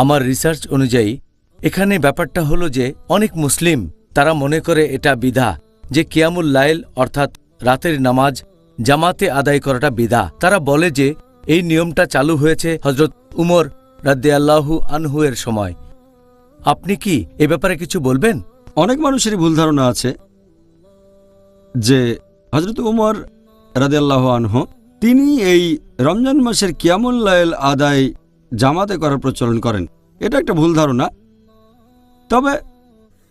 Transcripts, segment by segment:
আমার রিসার্চ অনুযায়ী, এখানে ব্যাপারটা হলো যে অনেক মুসলিম, তারা মনে করে এটা বিধা, যে কিয়ামুল লাইল অর্থাৎ রাতের নামাজ জামাতে আদায় করাটা বিধা। তারা বলে যে এই নিয়মটা চালু হয়েছে হজরত উমর রাদ্দে আল্লাহু আনহু এর সময়। আপনি কি এ ব্যাপারে কিছু বলবেন? অনেক মানুষেরই ভুল ধারণা আছে যে হজরত উমর রাদে রাদেল্লাহ আনহ, তিনি এই রমজান মাসের কিয়ামুল্লাইল আদায় জামাতে করার প্রচলন করেন। এটা একটা ভুল ধারণা। তবে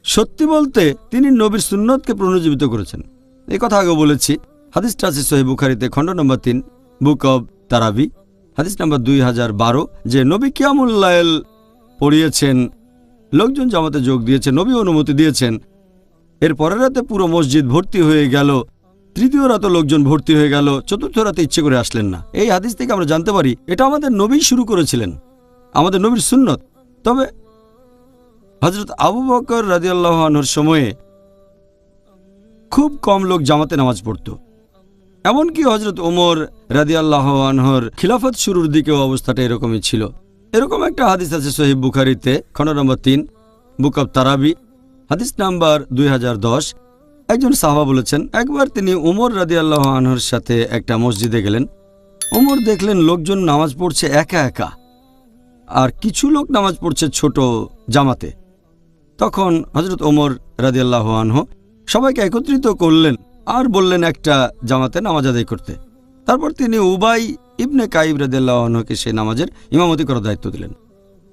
সত্যি বলতে তিনি নবীর সুন্নতকে পুনরুজ্জীবিত করেছেন। এই কথা আগে বলেছি। হাদিসটা আছে সোহেব বুখারিতে, খণ্ড নম্বর তিন, বুক অব তারাবি। হাদিস নম্বর দুই হাজার বারো, যে নবী কিয়ামুল্লাইল পড়িয়েছেন, লোকজন জামাতে যোগ দিয়েছে নবী অনুমতি দিয়েছেন। এর পরের রাতে পুরো মসজিদ ভর্তি হয়ে গেল। তৃতীয় রাতে লোকজন ভর্তি হয়ে গেল, চতুর্থ রাতে ইচ্ছে করে আসলেন না। এই হাদিস থেকে আমরা জানতে পারি, এটা আমাদের নবী শুরু করেছিলেন, আমাদের নবীর সুন্নত। তবে হজরত আবু বকর রাজিয়াল্লাহর সময়ে খুব কম লোক জামাতে নামাজ পড়ত। এমনকি হজরত ওমর রাদিয়াল্লাহ আনহর খিলাফত শুরুর দিকেও অবস্থাটা এরকমই ছিল। এরকম একটা হাদিস আছে সহিব বুখারিতে, খণ্ড নম্বর তিন, বুক অব তারাবি, হাদিস নাম্বার দুই হাজার দশ। একজন সাহাবা বলেছেন, একবার তিনি উমর রাদি আল্লাহ আনহর সাথে একটা মসজিদে গেলেন। উমর দেখলেন লোকজন নামাজ পড়ছে একা একা। আর কিছু লোক নামাজ পড়ছে ছোট জামাতে। তখন হজরত ওমর রাদি আল্লাহ আনহ সবাইকে একত্রিত করলেন আর বললেন একটা জামাতে নামাজ আদায় করতে। তারপর তিনি উবাই ইবনে কাইব রাদিয়াল্লাহু আনহুকে সেই নামাজের ইমামতি করার দায়িত্ব দিলেন।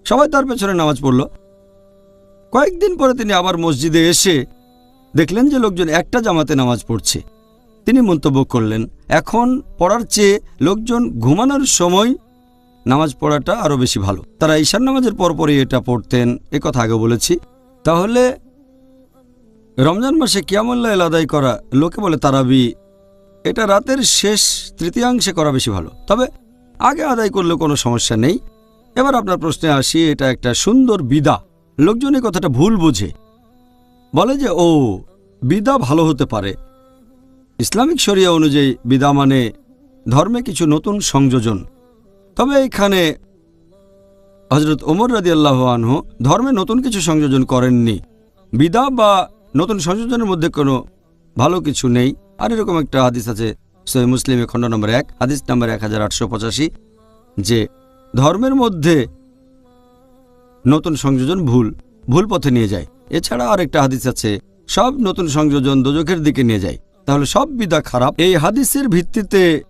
সবাই তার পেছনে নামাজ পড়ল। কয়েকদিন পরে তিনি আবার মসজিদে এসে দেখলেন যে লোকজন একটা জামাতে নামাজ পড়ছে। তিনি মন্তব্য করলেন, এখন পড়ার চেয়ে লোকজন ঘুমানোর সময় নামাজ পড়াটা আরও বেশি ভালো। তারা ঈশান নামাজের পরপরই এটা পড়তেন, এ কথা আগে বলেছি। তাহলে রমজান মাসে কিয়ামুল্লাহ আদায় করা, লোকে বলে তারাবি, এটা রাতের শেষ তৃতীয়াংশে করা বেশি ভালো। তবে আগে আদায় করলে কোনো সমস্যা নেই। এবার আপনার প্রশ্নে আসি, এটা একটা সুন্দর বিদা। লোকজন কথাটা ভুল বোঝে। বলে যে, ও, বিদা ভালো হতে পারে। ইসলামিক শরিয়া অনুযায়ী বিদা মানে ধর্মে কিছু নতুন সংযোজন। তবে এখানে হজরত ওমর রাজি আল্লাহ আনহু ধর্মে নতুন কিছু সংযোজন করেননি। বিদা বা নতুন সংযোজনের মধ্যে কোনো ভালো কিছু নেই। আর এরকম একটা হাদিস আছে সহি মুসলিমে খণ্ড নম্বর এক, হাদিস নম্বর এক হাজার আটশো পঁচাশি, যে ধর্মের মধ্যে নতুন সংযোজন ভুল। ভুল পথে নিয়ে যায়। এছাড়া আরেকটা হাদিস আছে, সব নতুন সংযোজন দোজখের দিকে নিয়ে যায়। তাহলে সব বিদা খারাপ? এই হাদিসের ভিত্তিতে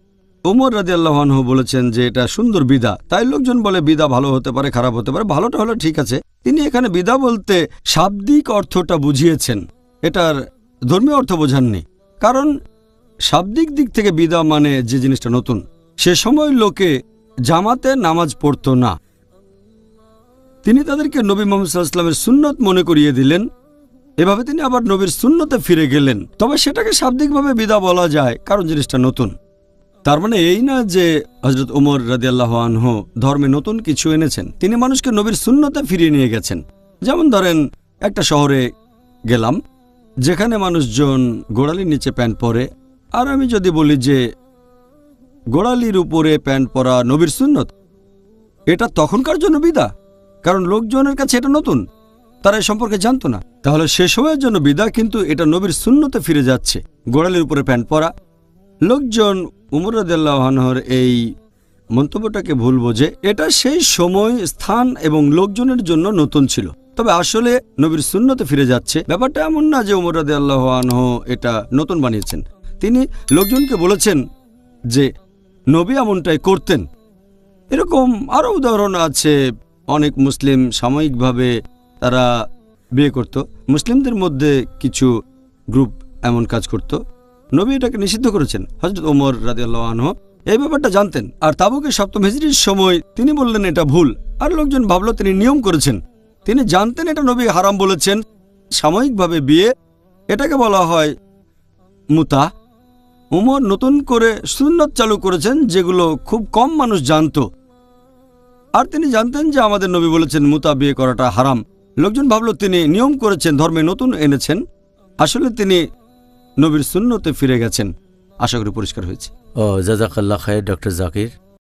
উমর রাজি আল্লাহনহ বলেছেন যে, এটা সুন্দর বিদা। তাই লোকজন বলে, বিদা ভালো হতে পারে, খারাপ হতে পারে, ভালোটা হলে ঠিক আছে। তিনি এখানে বিদা বলতে শাব্দিক অর্থটা বুঝিয়েছেন। এটার ধর্মীয় অর্থ বোঝাননি। কারণ শাব্দিক দিক থেকে বিদা মানে যে জিনিসটা নতুন। সে সময় লোকে জামাতে নামাজ পড়তো না। তিনি তাদেরকে নবী মোহাম্মদ সাল্লামের সুন্নত মনে করিয়ে দিলেন। এভাবে তিনি আবার নবীর সুন্নতে ফিরে গেলেন। তবে সেটাকে শাব্দিকভাবে বিদা বলা যায়, কারণ জিনিসটা নতুন। তার মানে এই না যে হজরত উমর রাদিয়াল্লাহ আনহ ধর্মে নতুন কিছু এনেছেন, তিনি মানুষকে নবীর শূন্যতে ফিরিয়ে নিয়ে গেছেন। যেমন ধরেন, একটা শহরে গেলাম, যেখানে মানুষজন গোড়ালির নিচে প্যান্ট পরে, আর আমি যদি বলি যে গোড়ালির উপরে প্যান্ট পরা নবীর সুন্নত, এটা তখনকার জন্য বিদা? কারণ লোকজনের কাছে এটা নতুন। তারা এ সম্পর্কে জানতো না। তাহলে সে সময়ের জন্য বিদা কিন্তু এটা নবীর শূন্যতে ফিরে যাচ্ছে। গোড়ালির উপরে প্যান্ট পরা। লোকজন উমর রাদিয়াল্লাহর এই মন্তব্যটাকে ভুল বোঝে। এটা সেই সময়, স্থান এবং লোকজনের জন্য নতুন ছিল। তবে আসলে নবীর শূন্যতে ফিরে যাচ্ছে। ব্যাপারটা এমন না যে উমর রাদে আল্লাহ আনহ এটা নতুন বানিয়েছেন। তিনি লোকজনকে বলেছেন যে, নবী এমনটাই করতেন। এরকম আরও উদাহরণ আছে অনেক মুসলিম সাময়িকভাবে তারা বিয়ে করত। মুসলিমদের মধ্যে কিছু গ্রুপ এমন কাজ করত। নবী এটাকে নিষিদ্ধ করেছেন হজরত ওমর রাদিয়াল্লাহু আনহু। এই ব্যাপারটা জানতেন। আর তাবুকে সপ্তম হিজড়ির সময় তিনি বললেন, এটা ভুল। আর লোকজন ভাবলো, তিনি নিয়ম করেছেন। তিনি জানতেন এটা নবী হারাম বলেছেন। সাময়িকভাবে বিয়ে, এটাকে বলা হয় মুতা। উমর নতুন করে সুন্নত চালু করেছেন, যেগুলো খুব কম মানুষ জানতো। আর তিনি জানতেন যে আমাদের নবী বলেছেন, মুতা বিয়ে করাটা হারাম। লোকজন ভাবল, তিনি নিয়ম করেছেন, ধর্মে নতুন এনেছেন। আসলে তিনি নবীর শূন্যতে ফিরে গেছেন। আশা করি পরিষ্কার হয়েছে। ও জাজাকাল্লা খায় ডক্টর জাকির।